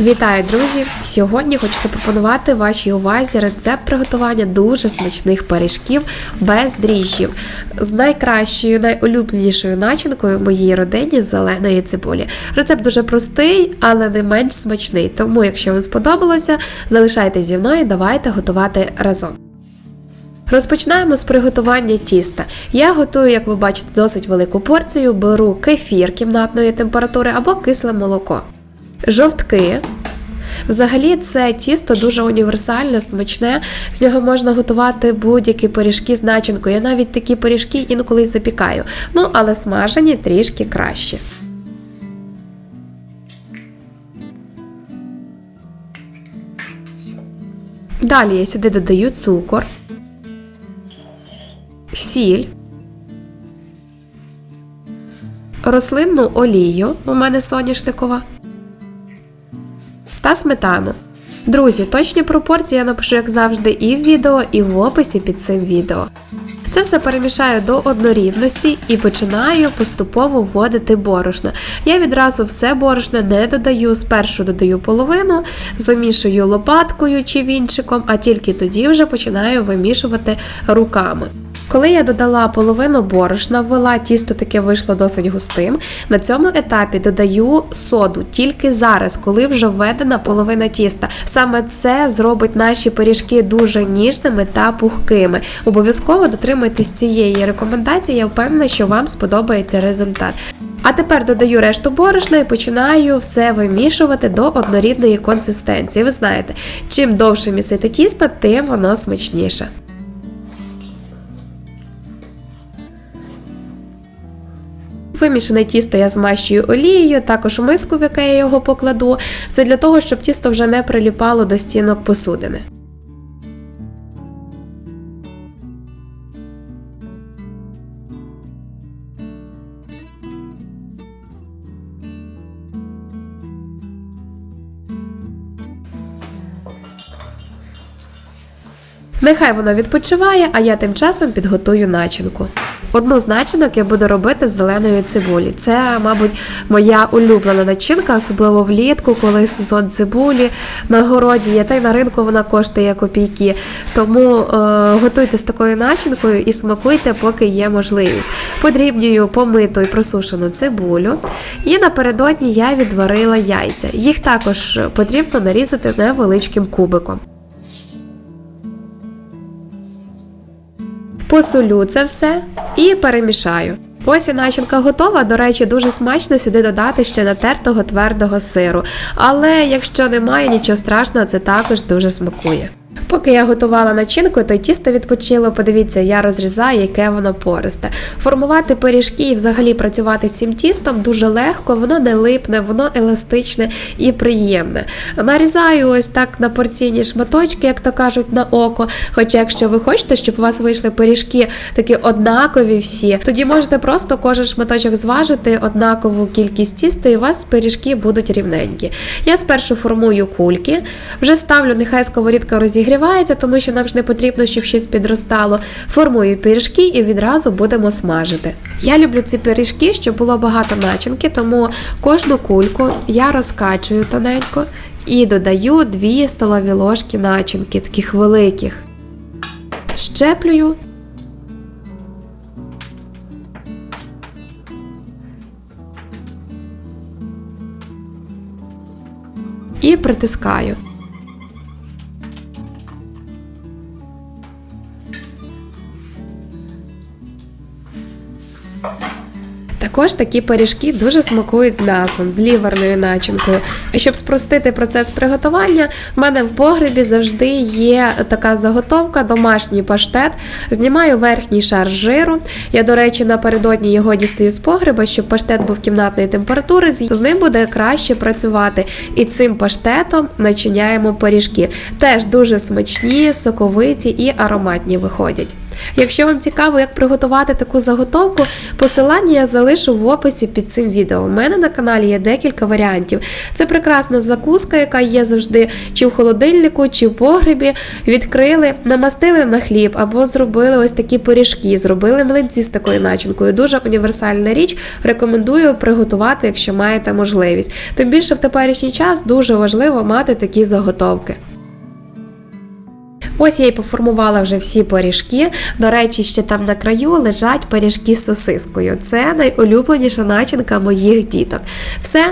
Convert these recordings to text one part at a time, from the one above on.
Вітаю, друзі! Сьогодні хочу запропонувати вашій увазі рецепт приготування дуже смачних пиріжків без дріжджів з найкращою, найулюбленішою начинкою моїй родині зеленої цибулі. Рецепт дуже простий, але не менш смачний. Тому, якщо вам сподобалося, залишайтесь зі мною, давайте готувати разом. Розпочинаємо з приготування тіста. Я готую, як ви бачите, досить велику порцію. Беру кефір кімнатної температури або кисле молоко. Жовтки. Взагалі, це тісто дуже універсальне, смачне. З нього можна готувати будь-які пиріжки з начинкою. Я навіть такі пиріжки інколи запікаю. Ну, але смажені трішки краще. Далі я сюди додаю цукор, сіль, рослинну олію, у мене соняшникова та сметану. Друзі, точні пропорції я напишу, як завжди, і в відео, і в описі під цим відео. Це все перемішаю до однорідності і починаю поступово вводити борошно. Я відразу все борошно не додаю, спершу додаю половину, замішую лопаткою чи вінчиком, а тільки тоді вже починаю вимішувати руками. Коли я додала половину борошна, ввела тісто таке вийшло досить густим. На цьому етапі додаю соду тільки зараз, коли вже введена половина тіста. Саме це зробить наші пиріжки дуже ніжними та пухкими. Обов'язково дотримуйтесь цієї рекомендації, я впевнена, що вам сподобається результат. А тепер додаю решту борошна і починаю все вимішувати до однорідної консистенції. Ви знаєте, чим довше місити тісто, тим воно смачніше. Вимішане тісто я змащую олією, також миску, в яку я його покладу. Це для того, щоб тісто вже не приліпало до стінок посудини. Нехай воно відпочиває, а я тим часом підготую начинку. Одну з начинок я буду робити з зеленої цибулі. Це, мабуть, моя улюблена начинка, особливо влітку, коли сезон цибулі на городі є, та й на ринку вона коштує копійки. Тому е, готуйте з такою начинкою і смакуйте, поки є можливість. Подрібнюю помиту і просушену цибулю. І напередодні я відварила яйця. Їх також потрібно нарізати невеличким кубиком. Посолю це все і перемішаю. Ось і начинка готова. До речі, дуже смачно сюди додати ще натертого твердого сиру. Але якщо немає, нічого страшного, це також дуже смакує. Поки я готувала начинку, то тісто відпочило. Подивіться, я розрізаю, яке воно пористе. Формувати пиріжки і взагалі працювати з цим тістом дуже легко, воно не липне, воно еластичне і приємне. Нарізаю ось так на порційні шматочки, як то кажуть, на око. Хоча, якщо ви хочете, щоб у вас вийшли пиріжки такі однакові всі, тоді можете просто кожен шматочок зважити однакову кількість тіста, і у вас пиріжки будуть рівненькі. Я спершу формую кульки, вже ставлю, нехай сковорідка розігрівається, тому що нам ж не потрібно, щоб щось підростало. Формую пиріжки і відразу будемо смажити. Я люблю ці пиріжки, щоб було багато начинки, тому кожну кульку я розкачую тоненько і додаю 2 столові ложки начинки, таких великих. Щеплюю. І притискаю. Також такі пиріжки дуже смакують з м'ясом, з ліверною начинкою. І щоб спростити процес приготування, в мене в погребі завжди є така заготовка, домашній паштет. Знімаю верхній шар жиру. Я, до речі, напередодні його дістаю з погреба, щоб паштет був кімнатної температури, з ним буде краще працювати. І цим паштетом начиняємо пиріжки. Теж дуже смачні, соковиті і ароматні виходять. Якщо вам цікаво, як приготувати таку заготовку, посилання я залишу в описі під цим відео. У мене на каналі є декілька варіантів. Це прекрасна закуска, яка є завжди чи в холодильнику, чи в погребі. Відкрили, намастили на хліб або зробили ось такі пиріжки, зробили млинці з такою начинкою. Дуже універсальна річ. Рекомендую приготувати, якщо маєте можливість. Тим більше в теперішній час дуже важливо мати такі заготовки. Ось я і поформувала вже всі пиріжки. До речі, ще там на краю лежать пиріжки з сосискою. Це найулюбленіша начинка моїх діток. Все.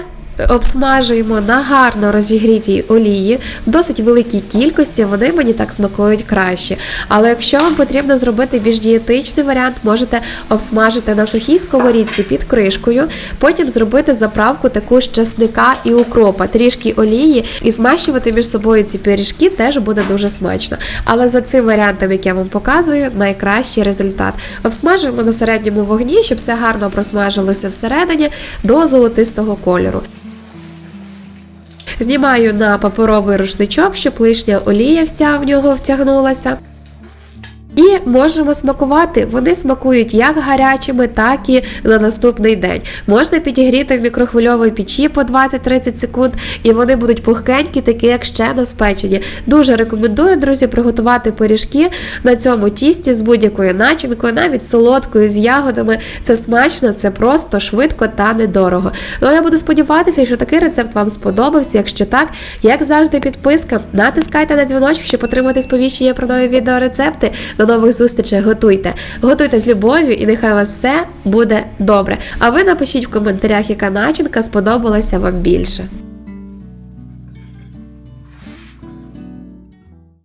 Обсмажуємо на гарно розігрітій олії в досить великій кількості, вони мені так смакують краще. Але якщо вам потрібно зробити більш дієтичний варіант, можете обсмажити на сухій сковорідці під кришкою, потім зробити заправку таку з чесника і укропа, трішки олії, і змащувати між собою ці пиріжки теж буде дуже смачно. Але за цим варіантом, як я вам показую, найкращий результат. Обсмажуємо на середньому вогні, щоб все гарно просмажилося всередині до золотистого кольору. Знімаю на паперовий рушничок, щоб лишня олія вся в нього втягнулася. І можемо смакувати. Вони смакують як гарячими, так і на наступний день. Можна підігріти в мікрохвильовій печі по 20-30 секунд, і вони будуть пухкенькі, такі як ще спечені. Дуже рекомендую, друзі, приготувати пиріжки на цьому тісті з будь-якою начинкою, навіть солодкою, з ягодами. Це смачно, це просто швидко та недорого. Ну я буду сподіватися, що такий рецепт вам сподобався. Якщо так, як завжди, підписка. Натискайте на дзвіночок, щоб отримати сповіщення про нові відеорецепти. Нових зустрічей готуйте. Готуйте з любов'ю і нехай у вас все буде добре. А ви напишіть в коментарях, яка начинка сподобалася вам більше.